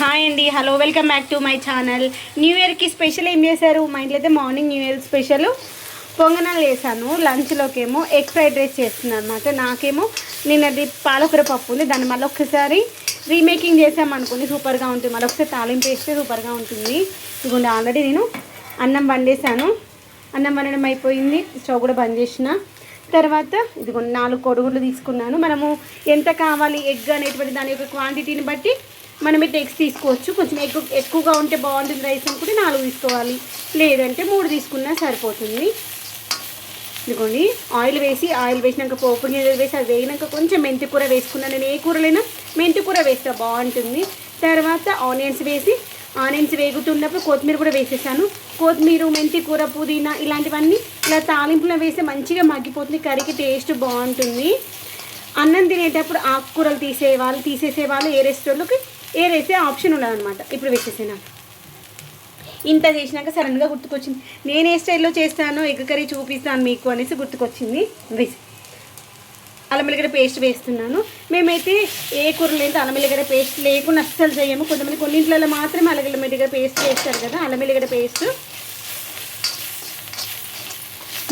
Hi అండి. Hello welcome back to my channel. New ఇయర్కి special ఏం చేశారు? మా ఇంట్లో అయితే మార్నింగ్ న్యూ ఇయర్ స్పెషల్ పొంగనాలు వేసాను లంచ్లోకేమో ఎగ్ ఫ్రైడ్ రైస్ చేస్తున్నాను అనమాట నాకేమో నిన్నది పాలకూర పప్పు ఉంది దాన్ని మళ్ళీ ఒకసారి రీమేకింగ్ చేసామనుకోండి సూపర్గా ఉంటుంది. మళ్ళీ ఒకసారి తాలింపు వేస్తే సూపర్గా ఉంటుంది. ఇదిగోండి ఆల్రెడీ నేను అన్నం వండేసాను అన్నం వండడం అయిపోయింది. స్టవ్ కూడా బంద్ చేసిన. తర్వాత ఇదిగో నాలుగు కొడుగులు తీసుకున్నాను. మనము ఎంత కావాలి? ఎగ్ అనేటువంటి దాని యొక్క క్వాంటిటీని బట్టి మనం అయితే ఎగ్స్ తీసుకోవచ్చు. కొంచెం ఎక్కువ ఎక్కువగా ఉంటే బాగుంటుంది రైస్ అనుకుంటే నాలుగు తీసుకోవాలి. లేదంటే మూడు తీసుకున్నా సరిపోతుంది. ఇదిగోండి ఆయిల్ వేసి ఆయిల్ వేసినాక పోపు గింజలు వేసి అది వేగినాక కొంచెం మెంతి కూర వేసుకున్నాను నేను ఏ కూరలైనా మెంతి కూర వేస్తే బాగుంటుంది. తర్వాత ఆనియన్స్ వేసి ఆనియన్స్ వేగుతున్నప్పుడు కొత్తిమీర కూడా వేసేసాను. కొత్తిమీర మెంతి కూర పుదీనా ఇలాంటివన్నీ ఇలా తాలింపులో వేస్తే మంచిగా మగ్గిపోతుంది కర్రీకి టేస్ట్ బాగుంటుంది. అన్నం తినేటప్పుడు ఆకుకూరలు తీసేవాళ్ళు తీసేసే వాళ్ళు ఏ రెస్టారెంట్లోకి ఏ ఆప్షన్ ఉండదన్నమాట ఇప్పుడు వేసేసాను? ఇంత చేసినాక సడన్గా గుర్తుకొచ్చింది. నేను ఏ స్టైల్లో చేస్తానో ఎగ్ కర్రీ చూపిస్తాను మీకు అనేసి గుర్తుకొచ్చింది. వేసి. అల్లం వెల్లిగడ్డ పేస్ట్ వేస్తున్నాను. మేమైతే ఏ కూరలు అయితే అల్లం వెల్లిగడ్డ పేస్ట్ లేకుండా అస్సలు చేయము. కొంతమంది కొన్నింట్లలో మాత్రమే అల్లం వెల్లిగడ్డ పేస్ట్ వేస్తారు కదా అల్లం వెల్లిగడ్డ పేస్ట్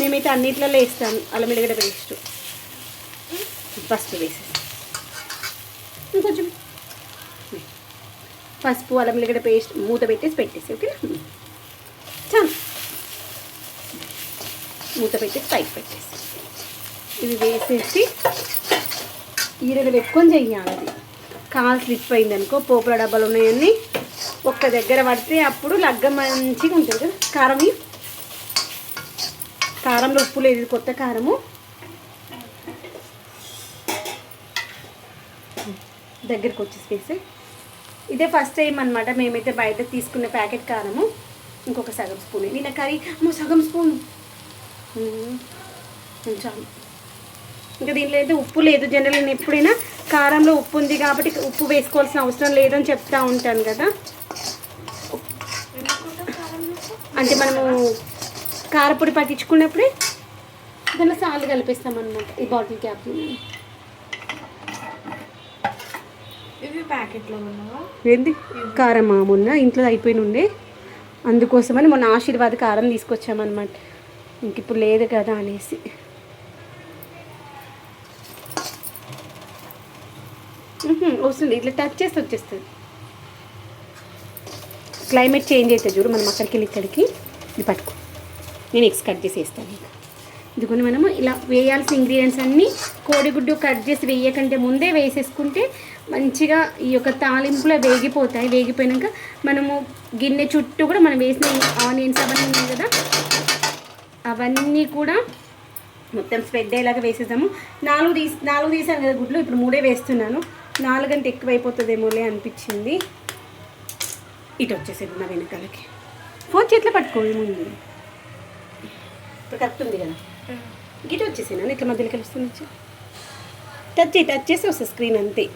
మేమైతే అన్నిట్లలో వేస్తాము అల్లం వెల్లిగడ్డ పేస్ట్ ఫస్ట్ వేసేసి. ఇంకొంచెం. పసుపు అల్లం వెల్లిగడ్డ పేస్ట్ మూత పెట్టేసి పెట్టేసి ఓకేనా? చాలు. మూత పెట్టేసి పైకి పెట్టేసి. ఇవి వేసేసి ఈరలు పెట్టుకొని చెయ్యాలి అది. కాలు స్లిప్ అయింది అనుకో పోపుల డబ్బాలు ఉన్నాయన్నీ ఒక్క దగ్గర పడితే అప్పుడు లగ్గ మంచిగా ఉంటుంది కదా. కారం కారంలో ఉప్పు లేదు కొత్త కారము. దగ్గరికి వచ్చేసి వేసే ఇదే ఫస్ట్ టైం అనమాట మేమైతే బయట తీసుకున్న ప్యాకెట్ కారము. ఇంకొక సగం స్పూన్ నిన్న కర్రీ అమ్మో సగం స్పూన్. ఉంచాము ఇంకా దీంట్లో అయితే ఉప్పు లేదు జనరల్ నేను ఎప్పుడైనా. కారంలో ఉప్పు ఉంది కాబట్టి ఉప్పు వేసుకోవాల్సిన అవసరం లేదని చెప్తా ఉంటాను కదా. అంటే మనము కారపొడి పట్టించుకున్నప్పుడే దాంట్లో సాల్ట్ కలిపేస్తాం అనమాట ఈ బాటిల్ క్యాప్ ఇవి ప్యాకెట్లో ఉన్నావా? ఏంది? కారం మొన్న ఇంట్లో అయిపోయిన ఉండే. అందుకోసమని మొన్న ఆశీర్వాద కారం తీసుకొచ్చామన్నమాట. ఇంక ఇప్పుడు లేదు కదా అనేసి. వస్తుంది. ఇట్లా టచ్ చేస్తే వచ్చేస్తుంది. క్లైమేట్ చేంజ్ అవుతుంది చూడు మనం అక్కడికి వెళ్ళి ఇక్కడికి ఇది పట్టుకో. నేను ఎక్స్ కట్ చేసి వేస్తాను ఇక. ఇదిగోని మనము ఇలా వేయాల్సిన ఇంగ్రీడియంట్స్ అన్నీ కోడిగుడ్డు కట్ చేసి వేయకంటే ముందే వేసేసుకుంటే మంచిగా ఈ యొక్క తాలింపులో వేగిపోతాయి. వేగిపోయాక మనము గిన్నె చుట్టూ కూడా మనం వేసిన ఆనియన్స్ అవన్నీ ఉన్నాయి కదా. అవన్నీ కూడా మొత్తం స్ప్రెడ్ అయ్యేలాగా వేసేసాము నాలుగు తీసి నాలుగు తీసాను కదా గుడ్లు ఇప్పుడు మూడే వేస్తున్నాను. నాలుగంటే ఎక్కువైపోతుందేమోలే అనిపించింది. ఇటు వచ్చేసేది నా వెనకాలకి. ఫోన్ చేతిలో పట్టుకోండి ముందు. ఇప్పుడు కరెక్ట్ ఉంది కదా? గిట్ వచ్చేసాను ఇట్లా మధ్యలో కలుస్తుంది టచ్ చేయి టచ్ చేసి వస్తుంది స్క్రీన్ అంతే.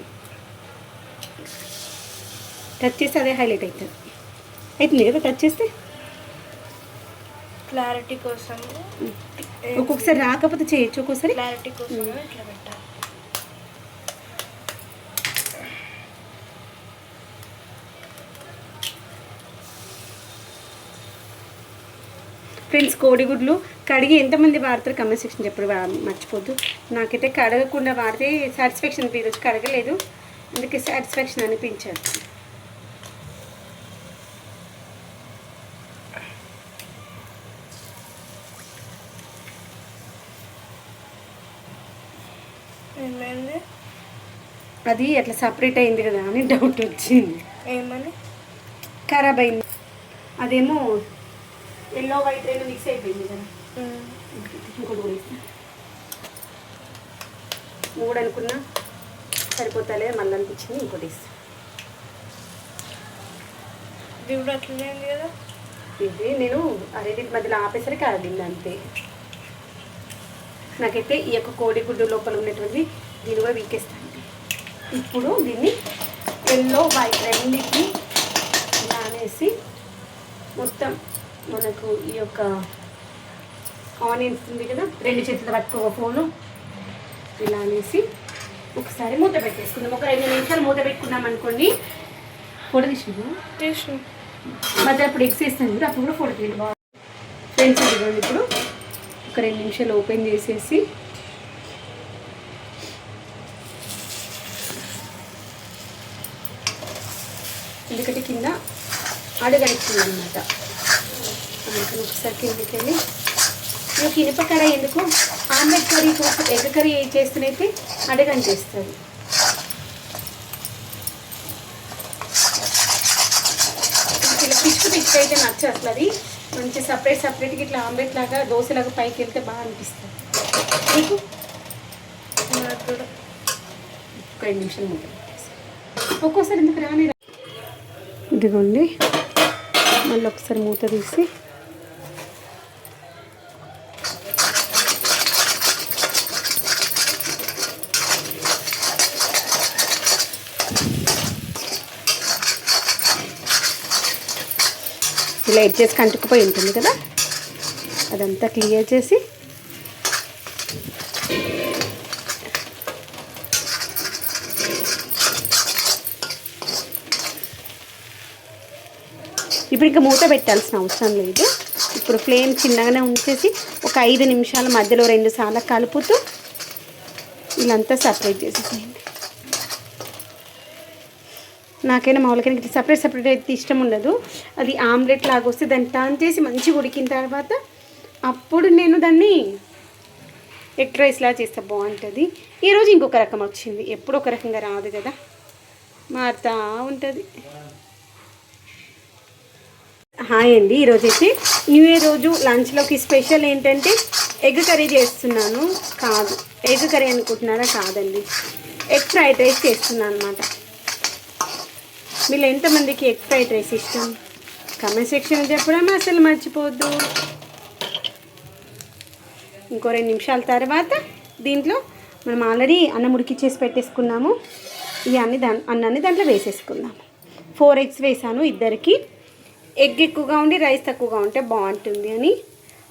టచ్ చేస్తే అదే హైలైట్ అవుతుంది. అవుతుంది కదా టచ్ చేస్తే? క్లారిటీ కోసం. ఒక్కొక్కసారి రాకపోతే చేయొచ్చు ఒక్కొక్కసారి క్లారిటీ కోసం ఇట్లా పెట్టాలి. ఫ్రెండ్స్ కోడిగుడ్లు కడిగి ఎంతమంది వాడతారు కమెంట్ సెక్షన్ చెప్పడం మర్చిపోద్దు. నాకైతే కడగకుండా వాడితే సాటిస్ఫాక్షన్ ఈరోజు కడగలేదు. అందుకే సాటిస్ఫాక్షన్ అనిపించదు. ఏమైంది? అది అట్లా సపరేట్ అయింది కదా అని డౌట్ వచ్చింది. ఏమని? ఖరాబ్ అయింది. అదేమో ఎల్లో వైట్ రెండు మిక్స్ అయిపోయింది కదా. ఇంకోటి కూడా. మూడు అనుకున్నా సరిపోతాలే మళ్ళీ అనిపించింది ఇంకోటి వేస్తా. ఇది కూడా అట్లనే ఉంది కదా. ఇది నేను అరేటి మధ్యలో ఆపేసరికి అరడింది అంతే. నాకైతే ఈ యొక్క కోడిగుడ్డు లోపల ఉన్నటువంటి దీన్ని కూడా వీకేస్తాను. ఇప్పుడు దీన్ని ఎల్లో వైట్ రెండింటిని అనేసి మొత్తం మనకు ఈ యొక్క ఆనియన్స్ ఉంది కదా రెండు చేతులు పట్టుకో ఫోను. ఇలా అనేసి ఒకసారి మూత పెట్టేసుకుందాం. ఒక రెండు నిమిషాలు మూత పెట్టుకున్నాం అనుకోండి. ఫోటో తీసిన. మధ్య అప్పుడు ఎక్స్ వేస్తాను అప్పుడు కూడా ఫోటో తీయాలి బాగా ఫ్రెండ్స్ ఇప్పుడు. ఒక రెండు నిమిషాలు ఓపెన్ చేసేసి ఎందుకంటే కింద అడగడుతుంది అనమాట అందుకని ఒకసారి కిందకి వెళ్ళి. నువ్వు ఇనుప కడాయి ఎందుకు? ఆమ్లెట్ కర్రీ కోసం ఎగ్ కర్రీ చేస్తున్నైతే అడగని చేస్తుంది ఇట్లా పిచ్చుకు పిచ్చుకు అయితే నచ్చు అసలు అది మంచి సపరేట్ సపరేట్గా ఇట్లా ఆమ్లెట్ లాగా దోశలాగా పైకి వెళ్తే బాగా అనిపిస్తుంది. నాకు? కూడా. ఒక మూత పెట్టేసి. ఒక్కోసారి ఎందుకు రాని ఇదిగోండి. మళ్ళీ ఒకసారి మూత తీసి ఇలా ఎడ్జెస్ కంటుకుపోయి ఉంటుంది కదా? అదంతా క్లియర్ చేసి ఇప్పుడు ఇంకా మూత పెట్టాల్సిన అవసరం లేదు. ఇప్పుడు ఫ్లేమ్ చిన్నగానే ఉంచేసి ఒక ఐదు నిమిషాల మధ్యలో రెండు సార్లు కలుపుతూ ఇలాంతా సపరేట్ చేసేసేయండి. నాకైనా మామూలుగా ఇట్లా సపరేట్ సపరేట్ అయితే ఇష్టం ఉండదు. అది ఆమ్లెట్ లాగా వస్తే దాన్ని టర్న్ చేసి మంచిగా ఉడికిన తర్వాత అప్పుడు నేను దాన్ని ఎగ్ రైస్లా చేస్తే బాగుంటుంది. ఈరోజు ఇంకొక రకం వచ్చింది. ఎప్పుడు ఒక రకంగా రాదు కదా. మారుతా ఉంటుంది. హాయ్ అండి. ఈరోజు అయితే న్యూ ఇయర్ రోజు లంచ్లోకి స్పెషల్ ఏంటంటే ఎగ్ కర్రీ చేస్తున్నాను. కాదు ఎగ్ కర్రీ అనుకుంటున్నారా? కాదండి. ఎగ్ ఫ్రైడ్ రైస్ చేస్తున్నాను అనమాట మీరు ఎంతమందికి ఎగ్ ఫ్రైడ్ రైస్ ఇష్టం? కమెంట్ సెక్షన్ చెప్పడం అసలు మర్చిపోవద్దు. ఇంకో రెండు నిమిషాల తర్వాత దీంట్లో మనం ఆల్రెడీ అన్నం ఉడికిచ్చేసి పెట్టేసుకున్నాము. ఈ అన్ని దా అన్నాన్ని దాంట్లో వేసేసుకుందాము. ఫోర్ ఎగ్స్ వేసాను ఇద్దరికి. ఎగ్ ఎక్కువగా ఉండి రైస్ తక్కువగా ఉంటే బాగుంటుంది అని.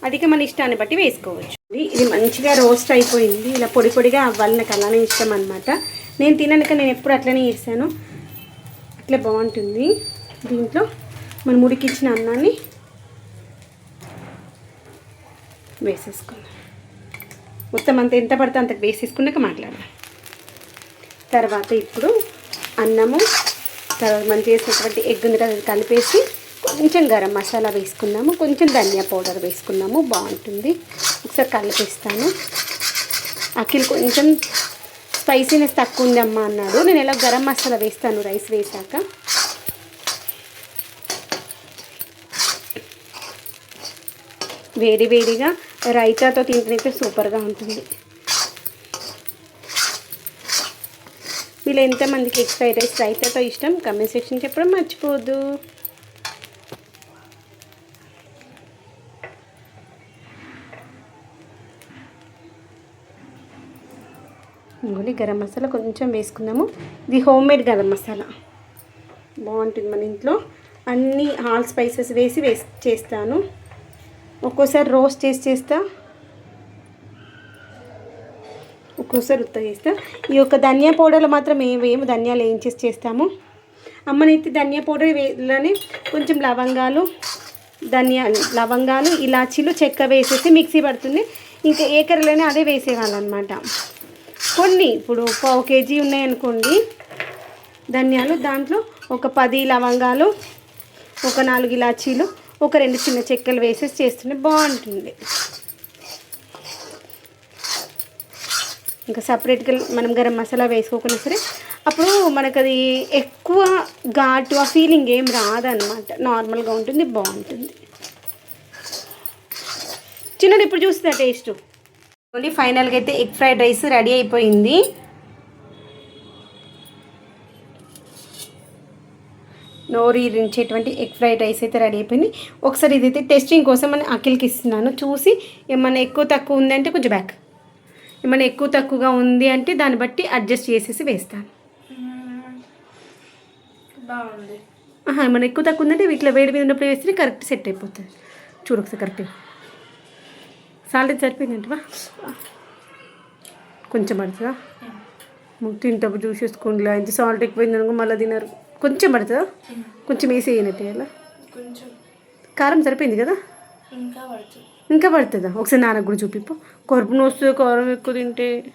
అదిగా మన ఇష్టాన్ని బట్టి వేసుకోవచ్చు. ఇది- మంచిగా రోస్ట్ అయిపోయింది. ఇలా పొడి పొడిగా అవ్వాలి. నాకు అలానే ఇష్టం అనమాట నేను తిననుక నేను ఎప్పుడు అట్లనే చేశాను. ఇట్లా బాగుంటుంది. దీంట్లో మనం ఉడికించిన అన్నాన్ని వేసేసుకుందాం. మొత్తం అంత ఎంత పడితే అంత వేసేసుకున్నాక మాట్లాడదాం. తర్వాత ఇప్పుడు అన్నము తర్వాత మనం చేసినటువంటి ఎగ్ ఉంది కదా కలిపేసి కొంచెం గరం మసాలా వేసుకున్నాము కొంచెం ధనియా పౌడర్ వేసుకున్నాము బాగుంటుంది. ఒకసారి కలిపేస్తాను. అఖిల్ కొంచెం స్పైసీనెస్ తక్కువ ఉంది అమ్మ అన్నాడు. నేను ఎలా గరం మసాలా వేస్తాను? రైస్ వేసాక వేడి వేడిగా రైతాతో తింటేనైతే సూపర్గా ఉంటుంది. వీళ్ళు ఎంతమందికి ఎగ్ ఫ్రైడ్ రైస్ రైతాతో ఇష్టం? కమెంట్ సెక్షన్ చెప్పడం మర్చిపోవద్దు. ఇంకోటి గరం మసాలా కొంచెం వేసుకుందాము. ఇది హోమ్ మేడ్ గరం మసాలా. బాగుంటుంది మన ఇంట్లో. అన్ని హాల్ స్పైసెస్ వేసి వేసి చేస్తాను. ఒక్కోసారి రోస్ట్ చేసి చేస్తా. ఒక్కోసారి ఉత్త చేస్తా. ఈ యొక్క ధనియా పౌడర్లో మాత్రం ఏం వేయము. ధనియాలు ఏం చేసి చేస్తాము. అమ్మనైతే ధనియా పౌడర్ వేలానే కొంచెం లవంగాలు ధనియాలు లవంగాలు ఇలాచీలు చెక్క వేసేసి మిక్సీ పడుతుంది. ఇంకా ఏ కర్రలైనా అదే వేసేవాళ్ళు అనమాట కొన్ని ఇప్పుడు పావు కేజీ ఉన్నాయనుకోండి ధనియాలు దాంట్లో ఒక పది లవంగాలు ఒక నాలుగు ఇలాచీలు ఒక రెండు చిన్న చెక్కలు వేసేసి చేస్తుంటే బాగుంటుంది. ఇంకా సపరేట్గా మనం గరం మసాలా వేసుకోకుండా సరే అప్పుడు మనకు అది ఎక్కువ ఘాటు ఆ ఫీలింగ్ ఏం రాదనమాట. నార్మల్గా ఉంటుంది బాగుంటుంది. చిన్నది ఇప్పుడు చూస్తుందా టేస్ట్ ఓన్లీ ఫైనల్గా అయితే ఎగ్ ఫ్రైడ్ రైస్ రెడీ అయిపోయింది. నోరీరించేటువంటి ఎగ్ ఫ్రైడ్ రైస్ అయితే రెడీ అయిపోయింది. ఒకసారి ఇదైతే టెస్టింగ్ కోసం అని అఖిల్కి ఇస్తున్నాను. చూసి ఏమన్నా ఎక్కువ తక్కువ ఉంది అంటే కొంచెం బ్యాక్ ఏమన్నా ఎక్కువ తక్కువగా ఉంది అంటే దాన్ని బట్టి అడ్జస్ట్ చేసేసి వేస్తాను. బాగుంది. ఏమన్నా ఎక్కువ తక్కువ ఉందంటే ఇట్లా వేడి మీద ఉన్నప్పుడు వేస్తే కరెక్ట్ సెట్ అయిపోతుంది. చూడు ఒకసారి కరెక్ట్గా సాల్ట్ సరిపోయిందంటవా? కొంచెం పడుతుందా? తింటప్పుడు చూసేసుకోండి ఎంత సాల్ట్ ఎక్కువైంది అనుకో మళ్ళీ తినరు. కొంచెం పడుతుందా? కొంచెం వేసి వేయనట్టు కొంచెం. కారం సరిపోయింది కదా? ఇంకా పడుతుంది? ఒకసారి నాన్నకు కూడా చూపిపో. కడుపు నొస్తుంది కారం ఎక్కువ తింటే.